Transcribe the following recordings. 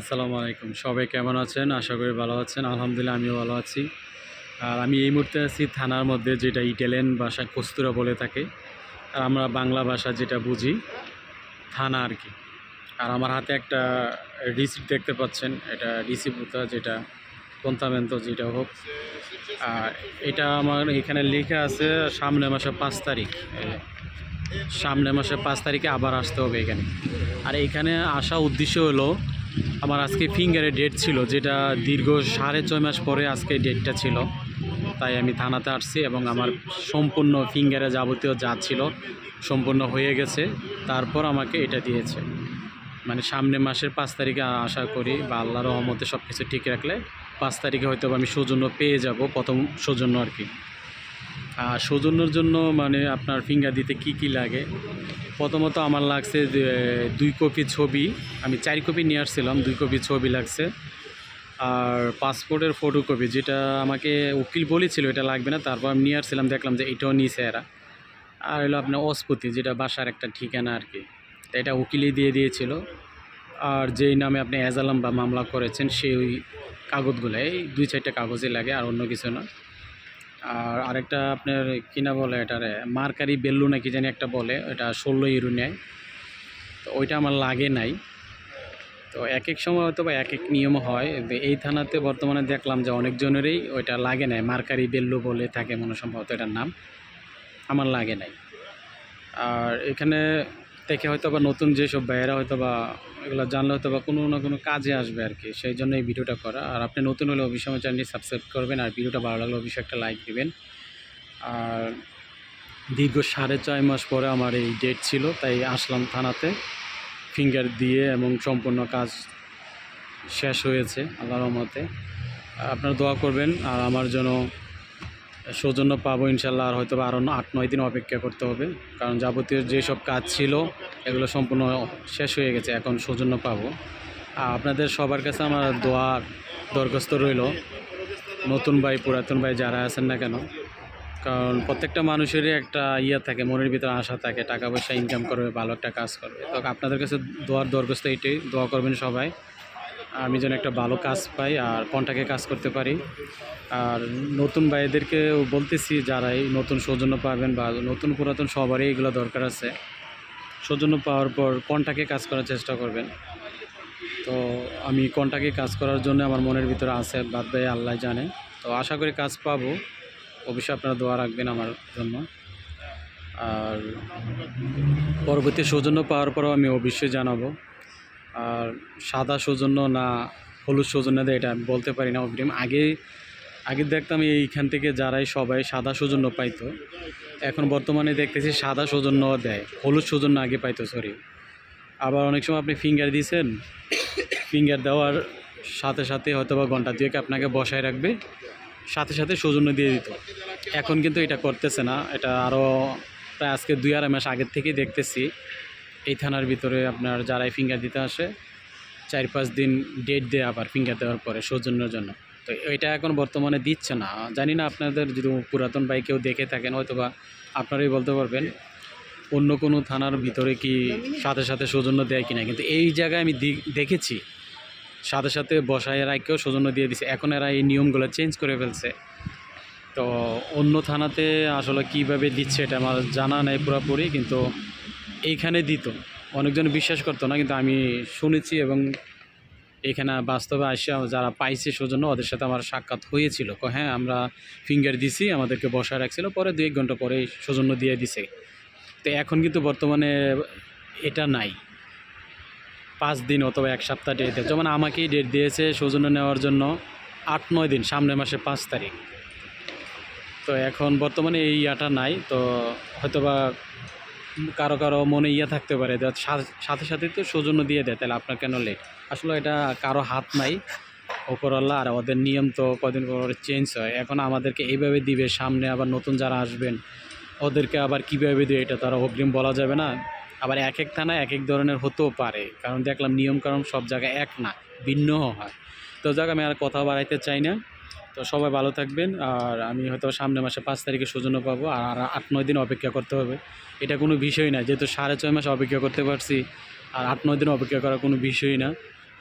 আসসালামু আলাইকুম। সবাই কেমন আছেন? আশা করি ভালো আছেন। আলহামদুলিল্লাহ, আমিও ভালো আছি। আর আমি এই মুহূর্তে আছি থানার মধ্যে, যেটা ইটালিয়ান ভাষা কস্তুরা বলে থাকে। আর আমরা বাংলা ভাষা যেটা বুঝি, থানা আর কি। আর আমার হাতে একটা রিসিপ্ট দেখতে পাচ্ছেন। এটা রিসিপ্ট যেটা কন্তামেন্তো যেটা হোক। আর এটা আমার এখানে লেখা আছে সামনে মাসে পাঁচ তারিখ। সামনে মাসে পাঁচ তারিখে আবার আসতে হবে এখানে। আর এখানে আসা উদ্দেশ্য হলো আমার আজকে ফিঙ্গারে ডেট ছিল, যেটা দীর্ঘ সাড়ে ছয় মাস পরে আজকে ডেটটা ছিল। তাই আমি থানাতে আসছি এবং আমার সম্পূর্ণ ফিঙ্গারে যাবতীয় যা ছিল সম্পূর্ণ হয়ে গেছে। তারপর আমাকে এটা দিয়েছে। মানে সামনে মাসের পাঁচ তারিখে আশা করি বা আল্লাহর রহমতে সব কিছু ঠিক রাখলে পাঁচ তারিখে হয়তো আমি সৌজন্য পেয়ে যাব, প্রথম সৌজন্য আর কি। আর সৌজন্যর জন্য মানে আপনার ফিঙ্গার দিতে কি কি লাগে? প্রথমত আমার লাগছে দুই কপি ছবি, আমি চার কপি নিয়ে আসছিলাম, দুই কপি ছবি লাগছে। আর পাসপোর্টের ফটোকপি যেটা আমাকে উকিল বলেছিল এটা লাগবে না, তারপর আমি নিয়ে আসছিলাম, দেখলাম যে এটাও নিয়েছে এরা। আর হলো আপনার অস্পতি, যেটা বাসার একটা ঠিকানা আর কি। তো এটা উকিলই দিয়ে দিয়েছিল। আর যেই নামে আপনি এজালাম বা মামলা করেছেন, সেই কাগজগুলো, এই দুই চারটা কাগজই লাগে, আর অন্য কিছু না। আর আরেকটা আপনার কিনা বলে এটারে, মার্কারি বেল্লু নাকি জানি একটা বলে এটা ষোলো ইউরো নেয় তো ওইটা আমার লাগে নাই। তো এক এক সময় হয়তো বা এক এক নিয়ম হয়। এই থানাতে বর্তমানে দেখলাম যে অনেকজনেরই ওইটা লাগে নাই। মার্কারি বেল্লু বলে থাকে মনে সম্ভবত এটার নাম। আমার লাগে নাই। আর এখানে থেকে হয়তো বা নতুন যেসব ভাইয়েরা হয়তো বা এগুলো জানলে হয়তো বা কোনো না কোনো কাজে আসবে আর কি। সেই জন্য এই ভিডিওটা করা। আর আপনি নতুন হলে আমার চ্যানেলটি সাবস্ক্রাইব করবেন আর ভিডিওটা ভালো লাগলে অবশ্যই একটা লাইক দিবেন। আর দীর্ঘ সাড়ে ছয় মাস পরে আমার এই ডেট ছিল, তাই আসলাম থানাতে। ফিঙ্গার দিয়ে এবং সম্পূর্ণ কাজ শেষ হয়েছে, আল্লাহর রহমতে। আপনারা দোয়া করবেন আর আমার জন্য সৌজন্য পাবো ইনশাল্লাহ আর হয়তো আরও আট, নয় দিন অপেক্ষা করতে হবে। কারণ যাবতীয় যেসব কাজ ছিল, এগুলো সম্পূর্ণ শেষ হয়ে গেছে, এখন সৌজন্য পাবো। আপনাদের সবার কাছে আমার দোয়ার দরখাস্ত রইল, নতুন ভাই, পুরাতন ভাই যারা আছেন না কেন? কারণ প্রত্যেকটা মানুষেরই একটা ইয়ে থাকে, মনের ভিতরে আশা থাকে, টাকা পয়সা ইনকাম করবে, ভালো একটা কাজ করবে। তো আপনাদের কাছে দোয়ার দরখাস্ত এইটাই দোয়া করবেন সবাই। আমি যেন একটা ভালো কাজ পাই আর কন্টাকে কাজ করতে পারি। আর নতুন ভাইদেরকে বলতেছি যারাই নতুন সৌজন্য পাবেন বা নতুন পুরাতন সবারই এগুলো দরকার আছে। সৌজন্য পাওয়ার পর কন্টাকে কাজ করার চেষ্টা করবেন। তো আমি কন্টাকে কাজ করার জন্য আমার মনের ভিতরে আছে, বাদ ভাই আল্লাহ জানে। তো আশা করি কাজ পাবো। অবশ্যই আপনারা দোয়া রাখবেন আমার জন্য। আর পরবর্তী সৌজন্য পাওয়ার পরও আমি অবশ্যই জানাব। আর সাদা সৌজন্য না হলুদ সৌজন্য দেয় এটা আমি বলতে পারি না অগ্রিম। আগে আগে দেখতাম এইখান থেকে যারাই সবাই সাদা সৌজন্য পাইতো, এখন বর্তমানে দেখতেছি সাদা সৌজন্য দেয়, হলুদ সৌজন্য আগে পাইতো সরি আবার অনেক সময় আপনি ফিঙ্গার দিয়েছেন ফিঙ্গার দেওয়ার সাথে সাথে হয়তো বা ঘণ্টা দুয়েক আপনাকে বসায় রাখবে, সাথে সাথে সৌজন্য দিয়ে দিত। এখন কিন্তু এটা করতেছে না, এটা আরও প্রায় আজকে দুই আড়াই মাস আগের থেকেই দেখতেছি। এই থানার ভিতরে আপনার যারাই ফিঙ্গার দিতে আসে, চার পাঁচ দিন ডেট দেয় আবার ফিঙ্গার দেওয়ার পরে সৌজন্যের জন্য। তো এটা এখন বর্তমানে দিচ্ছে না। জানি না আপনাদের যদি পুরাতন বাইক কেউ দেখে থাকেন হয়তো বা আপনারাই বলতে পারবেন, অন্য কোনো থানার ভিতরে কি সাথে সাথে সৌজন্য দেয় কিনা। কিন্তু এই জায়গায় আমি দেখেছি, সাথে সাথে বসায় রাখকেও সৌজন্য দিয়ে দিছে। এখন এরা এই নিয়মগুলো চেঞ্জ করে ফেলছে। তো অন্য থানাতে আসলে কীভাবে দিচ্ছে এটা আমার জানা নেই পুরোপুরি, কিন্তু এইখানে দিত। অনেকজন বিশ্বাস করতো না, কিন্তু আমি শুনেছি এবং এখানে বাস্তবে আসে যারা পাইছে সৌজন্য ওদের সাথে আমার সাক্ষাৎ হয়েছিল। হ্যাঁ আমরা ফিঙ্গার দিছি, আমাদেরকে বসায় রাখছিল, পরে দু এক ঘণ্টা পরে সৌজন্য দিয়ে দিছে। তো এখন কিন্তু বর্তমানে এটা নাই। পাঁচ দিন অথবা এক সপ্তাহ ডেট যেমন আমাকেই ডেট দিয়েছে সৌজন্য নেওয়ার জন্য আট, নয় দিন, সামনের মাসে পাঁচ তারিখ। তো এখন বর্তমানে এই ইয়াটা নাই। তো হয়তোবা কারও কারও মনে ইয়ে থাকতে পারে সাথে সাথে তো সৌজন্য দিয়ে দেয়, তাহলে আপনার কেন লেট আসলে এটা কারও হাত নাই, ওপরওয়ালা আর ওদের নিয়ম তো কদিন পর চেঞ্জ হয়। এখন আমাদেরকে এইভাবে দিবে, সামনে আবার নতুন যারা আসবেন, ওদেরকে আবার কীভাবে দিবে এটা তারা অগ্রিম বলা যাবে না। আবার এক এক থানায় এক এক ধরনের হতেও পারে, কারণ দেখলাম নিয়মকানুন সব জায়গায় এক না, ভিন্নও হয়। তো যাক, আমি আর কথা বাড়াইতে চাই না। তো সবাই ভালো থাকবেন, আর আমি হয়তো সামনে মাসে পাঁচ তারিখে সৌজন্য পাবো, আর আট, নয় দিন অপেক্ষা করতে হবে। এটা কোনো বিষয় না, যেহেতু সাড়ে ছয় মাস অপেক্ষা করতে পারছি, আর আট, নয় দিন অপেক্ষা করা কোনো বিষয়ই না।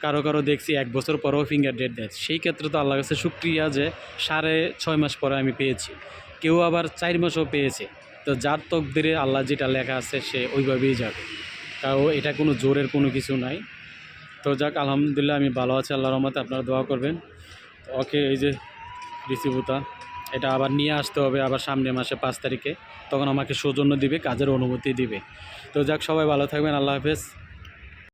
কারও কারও দেখছি এক বছর পরেও ফিঙ্গার ডেট দেয়। সেই ক্ষেত্রে তো আল্লাহ কাছে শুক্রিয়া যে সাড়ে ছয় মাস পরে আমি পেয়েছি। কেউ আবার চার মাসও পেয়েছে। তো যার তকদিরে আল্লাহ যেটা লেখা আছে, সে ওইভাবেই যাবে। কারণ এটা কোনো জোরের কোনো কিছু নাই। তো যাক, আলহামদুলিল্লাহ আমি ভালো আছি, আল্লাহর রহমতে আপনারা দোয়া করবেন। ওকে, এই যে রিসিভুতা এটা আবার নিয়ে আসতে হবে আবার সামনে মাসে পাঁচ তারিখে। তখন আমাকে সৌজন্য দিবে, কাজের অনুমতি দিবে। তো যাক, সবাই ভালো থাকবেন, আল্লাহ হাফেজ।